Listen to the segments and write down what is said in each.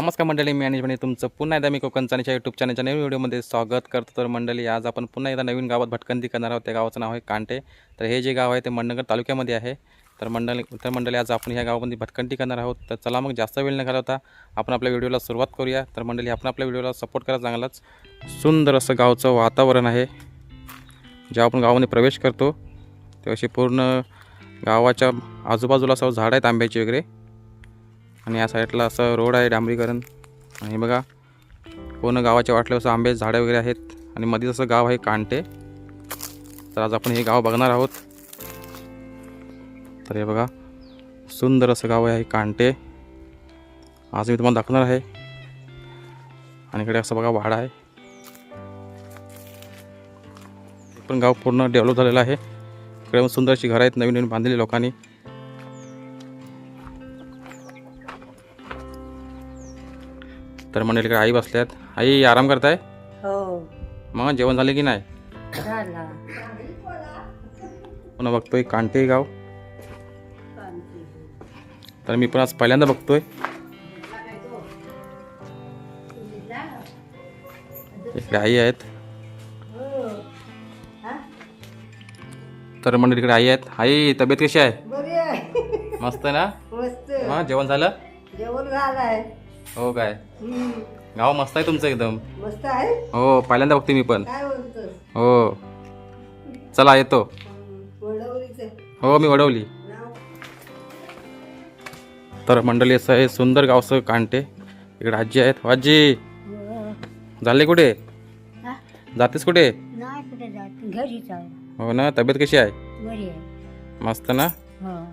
नमस्कार मंडळी मी आणि तुमचं पुन्हा एकदा मी कोकणचानीच्या यूट्यूब चॅनलच्या नवीन व्हिडिओमध्ये स्वागत करतो. तर मंडळी आज आपण पुन्हा एकदा नवीन गावात भटकंती करणार आहोत. त्या गावाचं नाव आहे कांटे. तर हे जे गाव आहे ते मंडणगड तालुक्यामध्ये आहे. तर मंडळी तर मंडळी आज आपण ह्या गावामध्ये भटकंती करणार आहोत. तर चला मग जास्त वेळ न घालवता आपण आपल्या व्हिडिओला सुरुवात करूया. तर मंडळी आपण आपल्या व्हिडिओला सपोर्ट करा चांगलाच. सुंदर असं गावचं वातावरण आहे. जेव्हा आपण गावामध्ये प्रवेश करतो तेव्हा अशी पूर्ण गावाच्या आजूबाजूला असं झाड आहेत आंब्याची वगैरे. आणि या साईडला असं रोड आहे डांबरीकरण. आणि बघा पूर्ण गावाच्या वाटलं असं आंबे झाडं वगैरे आहेत. आणि मध्येच असं गाव आहे कांटे. तर आज आपण हे गाव बघणार आहोत. तर हे बघा सुंदर असं गाव आहे कांटे. आज मी तुम्हाला दाखवणार आहे. आणि इकडे असं बघा वाडा आहे. पण गाव पूर्ण डेव्हलप झालेलं आहे. इकडे पण सुंदर अशी घरं आहेत नवीन नवीन बांधलेली लोकांनी. तर मंडळी इकडे आई बसल्यात. आई आराम करताय? हो. मग जेवण झाले की नाही? झाला. पुन्हा बघतोय कांटे गाव. तर मी पण आज पहिल्यांदा बघतोय. इकडे आई आहेत. तर मंडळी इकडे आई आहेत. आई तब्येत कशी आहे? बरी आहे. मस्त ना? मस्त. मग जेवण झालं? जेवण झालंय. हो काय? हम्म. गाव मस्त आहे तुमचं एकदम. मस्त आहे? हो पहिल्यांदा बघते मी पण. काय हो. चला येतो. वडवलीच. हो मी वडवली. नाव? तर मंडळी असं आहे सुंदर गावचं कांटे. इकडे आजी आहेत. हो, आजी. झाले कुठे? जातेस कुठे? नाही कुठे जात. घरीच आहे हो ना तब्येत कशी आहे? बरी आहे. मस्त ना? हो.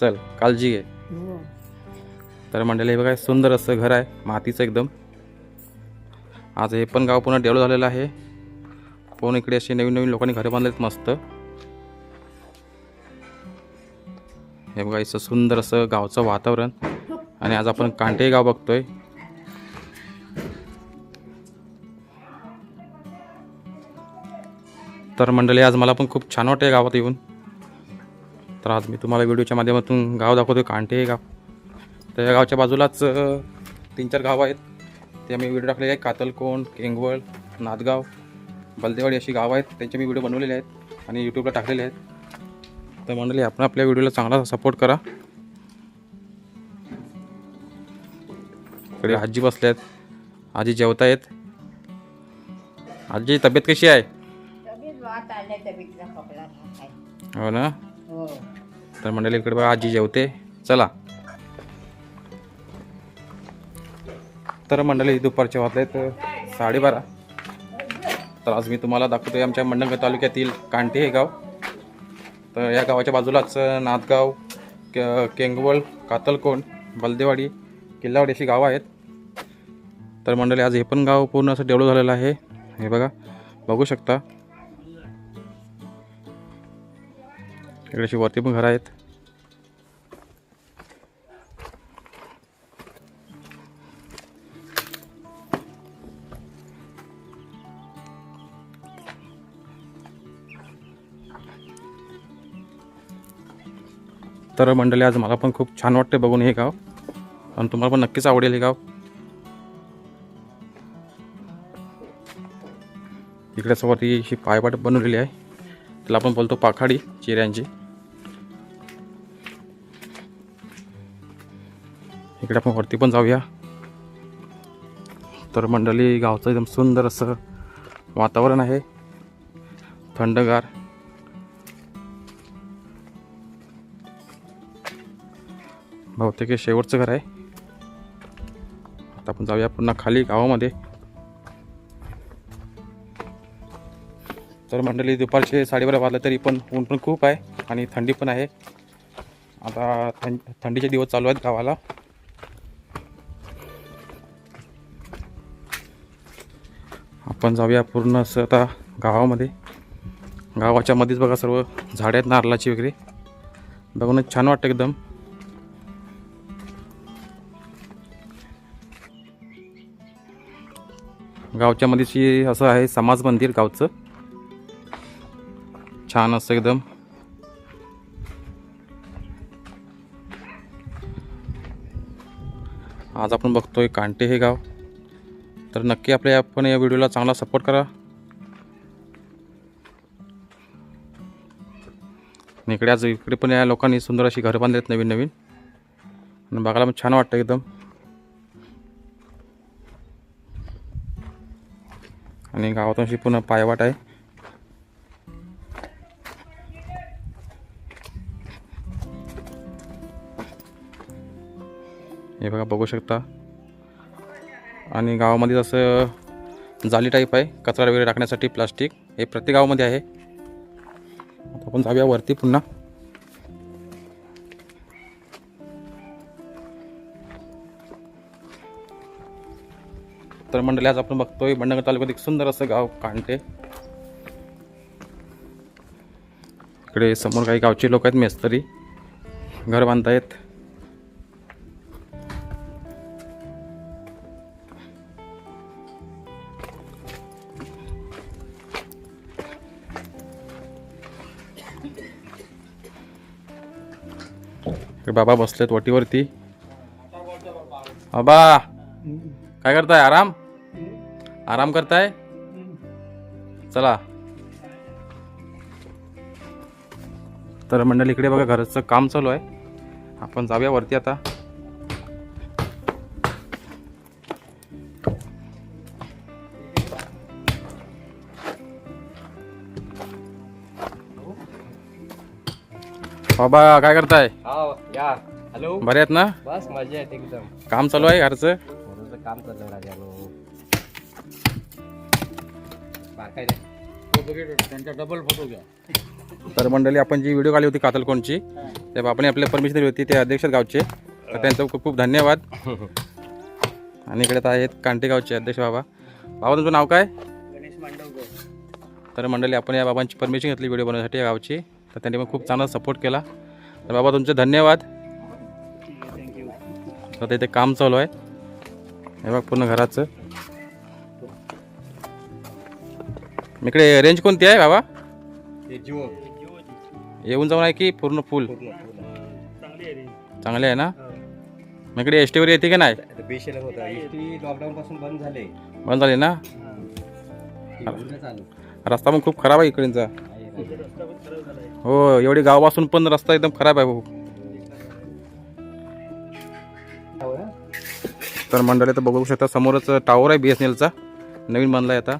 चल काळजी घे. हो. तर मंडळी हे बघा सुंदर असं घर आहे मातीचं एकदम. आज हे पण गाव पुन्हा डेव्हलप झालेलं आहे. पूर्ण इकडे असे नवीन नवीन लोकांनी घरं बांधलेत मस्त. हे बघा इथं सुंदर असं गावचं वातावरण. आणि आज आपण कांटे गाव बघतोय. तर मंडळी आज मला पण खूप छान वाटते गावात येऊन. तर आज मी तुम्हाला व्हिडिओच्या माध्यमातून गाव दाखवतोय कांटे गाव. तर या गावच्या बाजूलाच तीन चार गावं आहेत. ते आम्ही व्हिडिओ टाकलेले आहेत. कातलकोंड केंगवळ नादगाव बलदेवाडी अशी गावं आहेत. त्यांचे मी व्हिडिओ बनवलेले आहेत आणि यूट्यूबला टाकलेले आहेत. तर मंडळी आपण आपल्या व्हिडिओला चांगला सपोर्ट करा. इकडे आजी बसल्या आहेत. आजी जेवत आहेत. आजी तब्येत कशी आहे? आहे हो ना? हो. तर मंडळी इकडे बघा आजी जेवते. चला. तर मंडळी दुपारचे वाजले आहेत साडेबारा. तर आज मी तुम्हाला दाखवतोय आमच्या मंडंग तालुक्यातील कांटे हे गाव. तर या गावाच्या बाजूलाच नाथगाव के केंगवळ कातलकोंड बलदेवाडी किल्लावाडी अशी गावं आहेत. तर मंडळी आज हे पण गाव पूर्ण असं डेव्हलप झालेलं आहे. हे बघा बघू शकता. इकडे अशी वरती पण घरं आहेत. तर मंडळी आज मला पण खूप छान वाटते बघून हे गाव. आणि तुम्हाला पण नक्कीच आवडेल हे गाव. इकडे असं ही पायवाट बनवलेली आहे. त्याला आपण बोलतो पाखाडी चिऱ्यांची. इकडे आपण वरती पण जाऊया. तर मंडळी गावचं एकदम सुंदर असं वातावरण आहे. थंडगार. बहुतेक हे शेवटचं घर आहे. आता आपण जाऊया पुन्हा खाली गावामध्ये. तर मंडळी दुपारचे साडेबारा वाजलं तरी पण ऊन पण खूप आहे आणि थंडी पण आहे. आता थंड थंडीचे दिवस चालू आहेत गावाला. आपण जाऊया पूर्ण असं आता गावामध्ये. गावाच्या मध्येच बघा सर्व झाडे आहेत नारळाची वगैरे. बघूनच छान वाटतं एकदम. गावच्या मध्येची असं आहे समाज मंदिर गावचं. छान असं एकदम. आज आपण बघतोय कांटे हे गाव. तर नक्की आपल्या आपण या व्हिडिओला चांगला सपोर्ट करा. इकडे आज इकडे पण या लोकांनी सुंदर अशी घरं बांधलेत नवीन नवीन आणि बघायला पण छान वाटतं एकदम. आणि गावातून अशी पायवाट आहे. हे बघा बघू शकता. आणि गावामध्ये असं जाली टाईप आहे कचरा वगैरे टाकण्यासाठी प्लास्टिक हे प्रत्येक गावामध्ये आहे. आपण जाऊया वरती पुन्हा. तर मंडळी आज आपण बघतोय बंडनगर तालुक्यात एक सुंदर असं गाव कांटे इकडे समोर काही गावचे लोक आहेत मेस्तरी. घर बांधतायत. बाबा बसलेत वटीवरती. बाबा! काय करताय आराम? आराम करताय चला। तर मंडळी इकडे बघा घराचं काम चालू आहे. आपण जाऊया वरती आता. बाबा काय करताय? हॅलो बरे आहेत ना? बस मजा आहेत एकदम. काम चालू आहे घरचं? काम चाललंय राजानो डबल फोटो घ्या. तर मंडळी आपण जी व्हिडिओ काढली होती कातलकोणची त्या बाबाने आपल्याला परमिशन दिली होती ते अध्यक्ष गावचे. तर त्यांचं खूप खूप धन्यवाद. आणि इकडे तर आहेत कांटे गावचे अध्यक्ष बाबा. बाबा तुमचं नाव काय? गणेश मांडवकर. तर मंडळी आपण या बाबांची परमिशन घेतली व्हिडिओ बनवण्यासाठी या गावची. तर त्यांनी पण खूप चांगला सपोर्ट केला. तर बाबा तुमचे धन्यवाद. तर इथे काम चालू आहे. हे बघ पूर्ण घराचं. इकडे रेंज कोणती आहे बाबा? हे येऊन जाऊन आहे की पूर्ण फुल चांगली आहे रे चांगले आहे ना? मग इकडे एस टीवर येते की नाही? बेशेल होता. एसटी लॉकडाऊन पासून बंद झाले. बंद झाली ना? रस्ता पण खूप खराब आहे इकडचा. आहे, आहे. रस्ता पण खराब झाला आहे हो एवढी गावापासून पण रस्ता एकदम खराब आहे भाऊ. तर मंडळी तर बघू शकता समोरच टावर आहे बी एस एन एलचा नवीन बांधला आहे आता.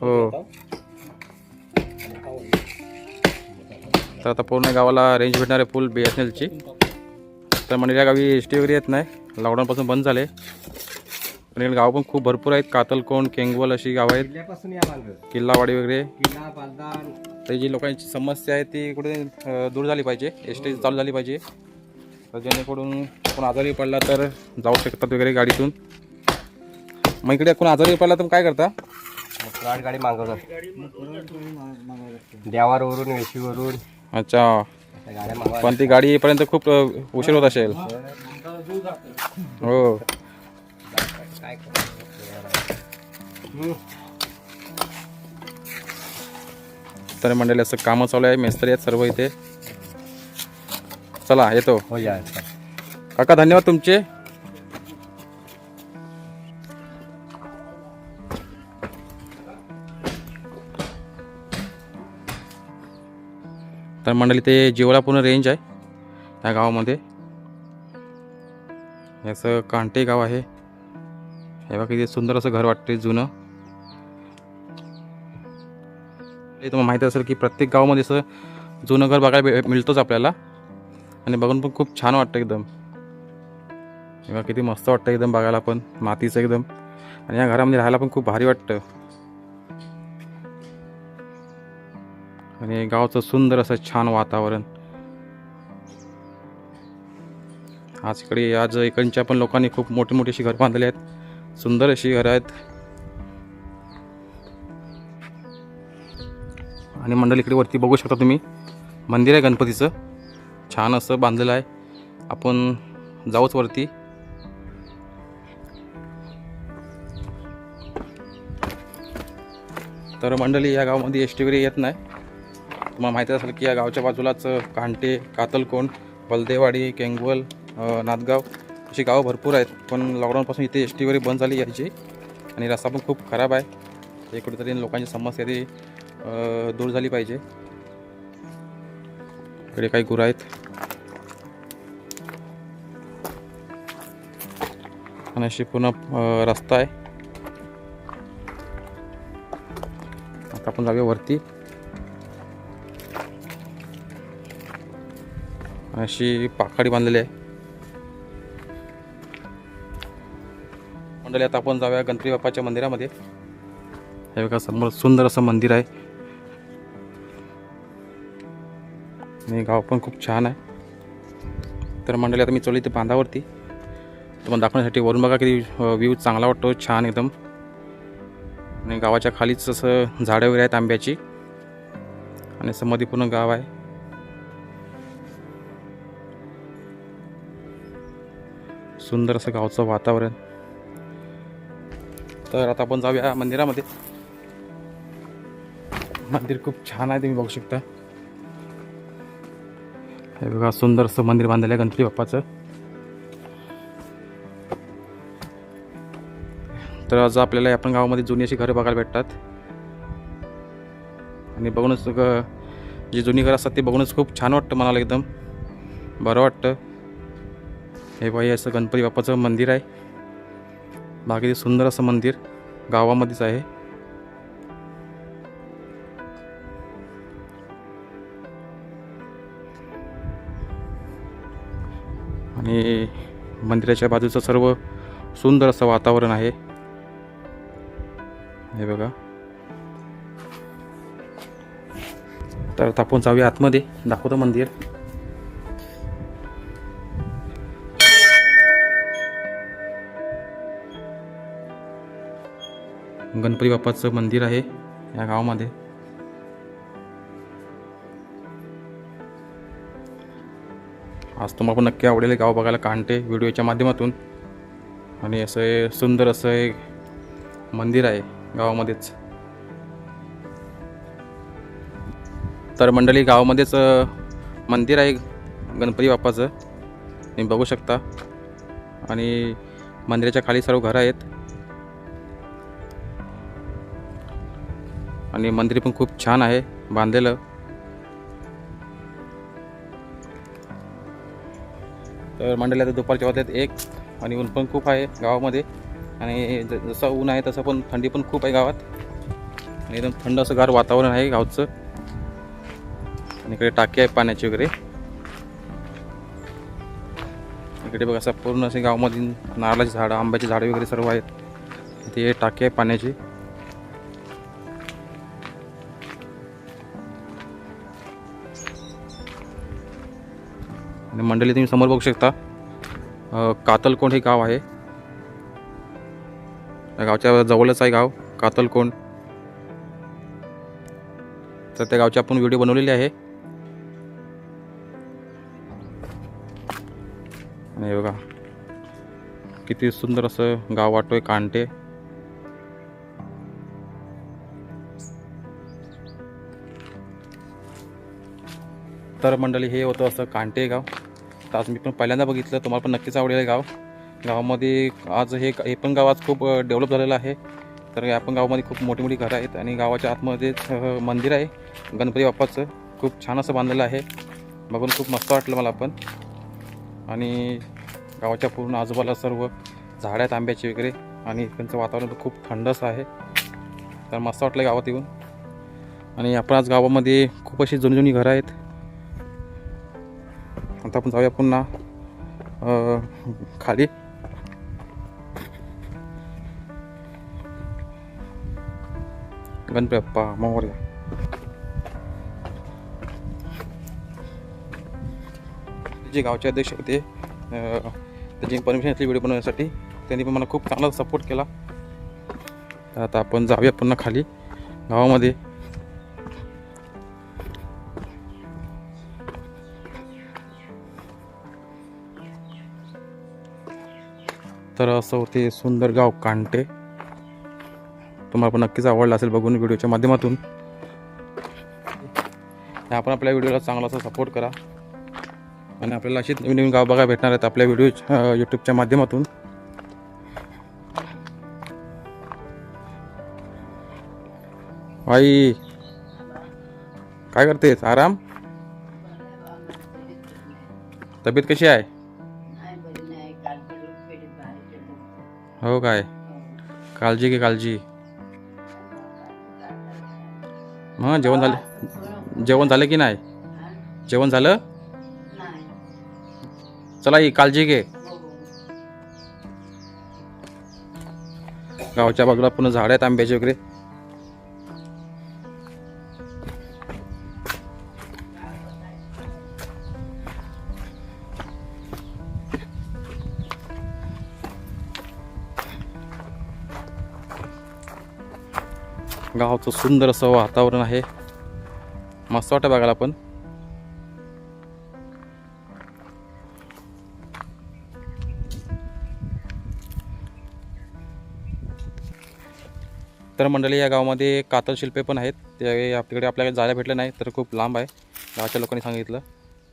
हो, तर आता पूर्ण गावाला रेंज भेटणार आहे फुल बी एस एन एलची तर मंडळी या गावी एस टी वगैरे येत नाही. लॉकडाऊनपासून बंद झाले. पण गाव पण खूप भरपूर आहेत. कातलकोण केंगवल अशी गावं आहेत. किल्लावाडी वगैरे. तर जी लोकांची समस्या आहे ती कुठे दूर झाली पाहिजे. एस टी चालू झाली पाहिजे. तर जेणेकरून कोण आजारी पडला तर जाऊ शकतात वगैरे गाडीतून. मग इकडे कोण आजारी पडला तर काय करता? गाडी मागवतात देवारवरून वेशीवरून. अच्छा. पण ती गाडी येईपर्यंत खूप उशीर होत असेल. हो. तर मंडळी असं कामं चालू आहे. मेस्त्री आहेत सर्व इथे. चला येतो. हो या. काका धन्यवाद तुमचे. तर मंडळी ते जिवळा पूर्ण रेंज आहे त्या गावामध्ये. याचं कांटे गाव आहे. हे बघा किती सुंदर असं घर वाटते जुनं. हे तुम्हाला माहिती असेल की प्रत्येक गावामध्ये असं जुनं घर बघायला मिळतोच आपल्याला. आणि बघून पण खूप छान वाटतं एकदम. हे किती मस्त वाटतं एकदम बघायला पण मातीचं एकदम. आणि या घरामध्ये राहायला पण खूप भारी वाटतं. आणि गावचं सुंदर असं छान वातावरण. आज इकडे आज इकडच्या पण लोकांनी खूप मोठी मोठी अशी घर बांधली आहेत. सुंदर अशी घरं आहेत. आणि मंडळ इकडे वरती बघू शकता तुम्ही. मंदिर आहे गणपतीचं. छान असं बांधलेलं आहे. आपण जाऊच वरती. तर मंडळी या गावामध्ये एस टी वगैरे येत नाही. तुम्हाला माहिती असेल की या गावच्या बाजूलाच कांटे कातलकोण बलदेवाडी केंगवल नादगाव अशी गावं भरपूर आहेत. पण लॉकडाऊनपासून इथे एस टी वगैरे बंद झाली यायची. आणि रस्ता पण खूप खराब आहे. हे कुठेतरी लोकांची समस्या ती दूर झाली पाहिजे. इकडे काही गुरं आहेत. आणि अशी पूर्ण रस्ता आहे. आपण जाऊया वरती. अशी पाखाडी बांधलेली आहे. मंडळी आता आपण जाऊया गणपती बाप्पाच्या मंदिरामध्ये. हे बघा समोर सुंदर असं मंदिर आहे. आणि गाव पण खूप छान आहे. तर मंडळी आता मी चोली इथे बांधावरती. तुम्हाला दाखवण्यासाठी वरून बघा किती व्ह्यू चांगला वाटतो. छान एकदम. आणि गावाच्या खालीच असं झाडं वगैरे आहेत आंब्याची. आणि समाधी पूर्ण गाव आहे. सुंदर असं गावचं वातावरण. तर आता आपण जाऊया मंदिरामध्ये. मंदिर खूप छान आहे तुम्ही बघू शकता. हे बघा सुंदर असं मंदिर बांधलेलं आहे गणपती बाप्पाचं. तर आज आपल्याला आपण गावामध्ये जुनी अशी घरं बघायला भेटतात. आणि बघूनच ग- जी जुनी घरं असतात ते बघूनच खूप छान वाटतं मनाला एकदम. बरं वाटतं. हे बाई असं गणपती बाप्पाचं मंदिर आहे. बाकी सुंदर असं मंदिर गावामध्येच आहे. आणि मंदिराच्या बाजूचं सर्व सुंदर असं वातावरण आहे. हे बघा. तर आपण जाऊया आतमध्ये. दाखवतो मंदिर. गणपती बाप्पाचं मंदिर आहे या गावामध्ये. आज तुम्हाला पण नक्की आवडेल गाव बघायला. कांटे व्हिडिओच्या माध्यमातून. आणि असं सुंदर असं एक मंदिर आहे. गावामध्येच. तर मंडळी गावामध्येच मंदिर आहे गणपती बाप्पाचं. तुम्ही बघू शकता. आणि मंदिराच्या खाली सर्व घरं आहेत. आणि मंदिर पण खूप छान आहे बांधलेलं. तर मंडळी आता दुपारच्या वाजल्यात एक आणि ऊन पण खूप आहे गावामध्ये. आणि ज जसं ऊन आहे तसं पण थंडी पण खूप आहे गावात. आणि एकदम थंड असं गार वातावरण आहे गावचं. आणि इकडे टाकी आहे पाण्याची वगैरे. इकडे बघा असं पूर्ण असे गावामध्ये नारळाची झाडं आंब्याची झाडं वगैरे सर्व आहेत. ते टाकी आहे पाण्याची. आणि मंडळी तुम्ही समोर बघू शकता कातलकोंड हे गाव आहे. त्या गावच्या जवळच आहे गाव. कातलकोंड तर त्या गावचे आपण व्हिडिओ बनवलेले आहे. आणि बघा. किती सुंदर असं गाव वाटतोय कांटे. तर मंडळी हे होतं असं कांटे गाव. तर आज मी पण पहिल्यांदा बघितलं. तुम्हाला पण नक्कीच आवडेल गाव. गावामध्ये आज हे हे पण गाव आज खूप डेव्हलप झालेलं आहे. तर या पण गावामध्ये खूप मोठी मोठी घरं आहेत आणि गावाच्या आतमध्येच मंदिर आहे गणपती बाप्पाचं. खूप छान असं बांधलेलं आहे. बघून खूप मस्त वाटलं मला पण. आणि गावाच्या पूर्ण आजूबाजूला सर्व झाडं आहेत आंब्याची वगैरे. आणि त्यांचं वातावरण खूप थंड असं आहे. तर मस्त वाटलं गावात येऊन. आणि आपण आज गावामध्ये खूप अशी जुनी जुनी घरं आहेत. आता आपण जाऊया पुन्हा खाली. गणपती बाप्पा मोर्या जे गावचे अध्यक्ष होते त्याची परमिशन घेतली व्हिडिओ बनवण्यासाठी त्यांनी पण मला खूप चांगला सपोर्ट केला. आता आपण जाऊया पुन्हा खाली गावामध्ये. तर असं होते सुंदर गाव कांटे. तुम्हाला पण नक्कीच आवडलं असेल बघून व्हिडिओच्या माध्यमातून. आपण आपल्या व्हिडिओला चांगला असा सपोर्ट करा. आणि आपल्याला अशीच नवीन नवीन गाव बघायला भेटणार आहेत आपल्या व्हिडिओ यूट्यूबच्या माध्यमातून. आई काय करतेस? आराम? तब्येत कशी आहे. हो काय? काळजी घे काळजी. हां जेवण झालं. जेवण झालं की नाही? जेवण झालं? चला ही काळजी घे. गावच्या बाजूला पुन्हा झाड आहेत आंब्याचे वगैरे. गावचं सुंदर असं वातावरण आहे. मस्त वाटतं बघायला पण. तर मंडळी या गावामध्ये कातल शिल्पे पण आहेत. ते तिकडे आपल्याकडे जायला भेटलं नाही तर खूप लांब आहे. गावाच्या लोकांनी सांगितलं.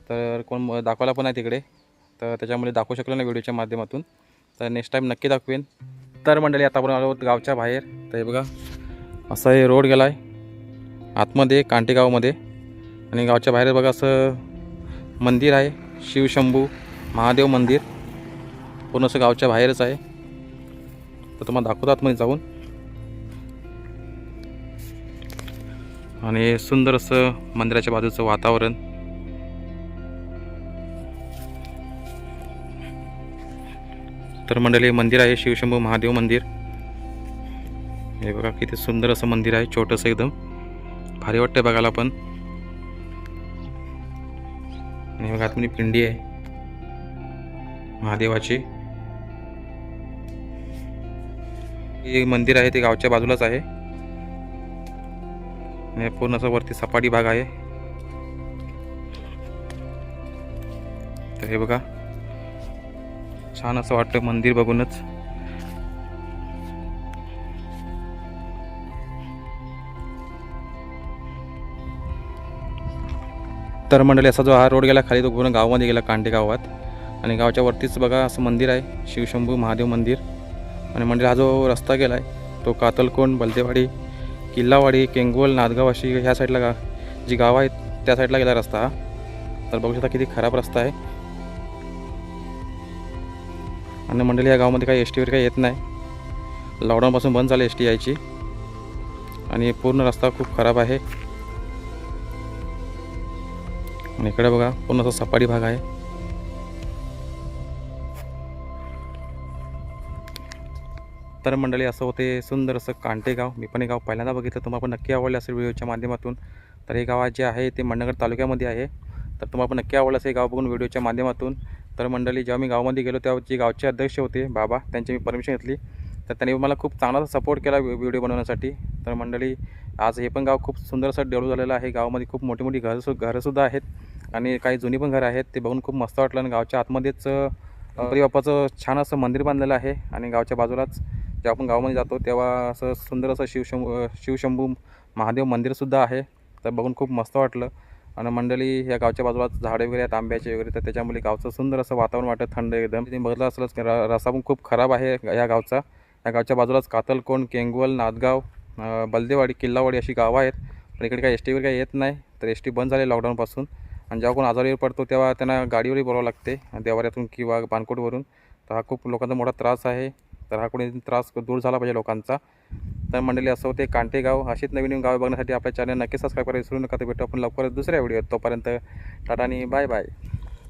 तर कोण दाखवायला पण आहे तिकडे. तर त्याच्यामुळे दाखवू शकलो नाही व्हिडिओच्या माध्यमातून. तर नेक्स्ट टाईम नक्की दाखवेन. तर मंडळी आता आपण आलो गावच्या बाहेर. तर हे बघा. असा हे रोड गेला आहे आतमध्ये कांटेगावमध्ये. आणि गावच्या बाहेर बघा असं मंदिर आहे. शिवशंभू महादेव मंदिर. पूर्ण असं गावच्या बाहेरच आहे. तर तुम्हाला दाखवतो आतमध्ये जाऊन. आणि सुंदर असं मंदिराच्या बाजूचं वातावरण. तर मंडळी हे मंदिर आहे. शिवशंभू महादेव मंदिर. हे बघा किती सुंदर असं मंदिर आहे छोटंसं एकदम. भारी वाटतंय बघायला पण. आणि हे बघा आतमध्ये पिंडी आहे. महादेवाची. हे मंदिर आहे ते गावच्या बाजूलाच आहे. आणि पूर्ण असं वरती सपाटी भाग आहे. तर हे बघा छान असं वाटतं मंदिर बघूनच. तर मंडळी असा जो हा रोड गेला खाली तो पूर्ण गावामध्ये गेला कांडे गावात. आणि गावाच्या वरतीच बघा असं मंदिर आहे शिवशंभू महादेव मंदिर. आणि मंडळी हा जो रस्ता गेला आहे तो कातलकोंड बलदेवाडी किल्लावाडी केंगोल नादगाव अशी ह्या साईडला गा जी गावं आहेत त्या साईडला गेला रस्ता हा. तर बघू शकता किती खराब रस्ता आहे. आणि मंडळी या गावामध्ये काही एस टी वगैरे काही येत नाही. लॉकडाऊनपासून बंद झालं एस टी यायची. आणि पूर्ण रस्ता खूप खराब आहे. आणि इकडे बघा पूर्ण असा सपाटी भाग आहे. तर मंडळी असं होते सुंदर असं कांटे गाव मी पण हे गाव पहिल्यांदा बघितलं तुम्हाला पण नक्की आवडलं असेल व्हिडिओच्या माध्यमातून. तर हे गाव जे आहे ते मंडणगड तालुक्यामध्ये आहे. तर तुम्हाला पण नक्की आवडलं असेल हे गाव बघून व्हिडिओच्या माध्यमातून. तर मंडळी जेव्हा मी गावामध्ये गेलो तेव्हा जे गावचे अध्यक्ष होते बाबा त्यांची मी परमिशन घेतली. तर त्यांनी मला खूप चांगला सपोर्ट केला व्हिडिओ बनवण्यासाठी. तर मंडळी आज हे पण गाव खूप सुंदर असं डेव्हलप झालेलं आहे. गावामध्ये खूप मोठी मोठी घरं सु घरंसुद्धा आहेत. आणि काही जुनी पण घरं आहेत ते बघून खूप मस्त वाटलं आणि गावच्या आतमध्येच अ, गणपती बाप्पाचं छान असं मंदिर बांधलेलं आहे आणि गावच्या बाजूलाच जेव्हा आपण गावामध्ये जातो तेव्हा असं सुंदर असं शिवशंभू शिवशंभू महादेव मंदिरसुद्धा आहे. तर बघून खूप मस्त वाटलं. आणि मंडळी या गावच्या बाजूलाच झाडे वगैरे आहेत आंब्याचे वगैरे तर त्याच्यामुळे गावचं सुंदर असं वातावरण वाटतं थंड एकदम. तुम्ही बघितलं असलंच र- रस्ता पण खूप खराब आहे या गावचा. या गावच्या बाजूलाच कातलकोंड केंगवल नादगाव बलदेवाडी किल्लावाडी अशी गावं आहेत. पण इकडे काही एस टी वगैरे काही येत नाही तर एस टी बंद झाली लॉकडाऊनपासून आणि जेव्हा कोण आजारी पडतो तेव्हा त्यांना गाडीवरही बोलावं लागते देवाऱ्यातून किंवा बाणकोटवरून तर हा खूप लोकांचा मोठा त्रास आहे. तर हा कोणी त्रास दूर झाला पाहिजे लोकांचा. तर मंडळी असं होते कांटेगाव अशीच नवीन गाव बघण्यासाठी आपल्या चॅनल नक्की सबस्क्राईब करायला विसरू नका. तर भेटू आपण लवकरच दुसऱ्या व्हिडिओ तोपर्यंत. टाटा आणि बाय बाय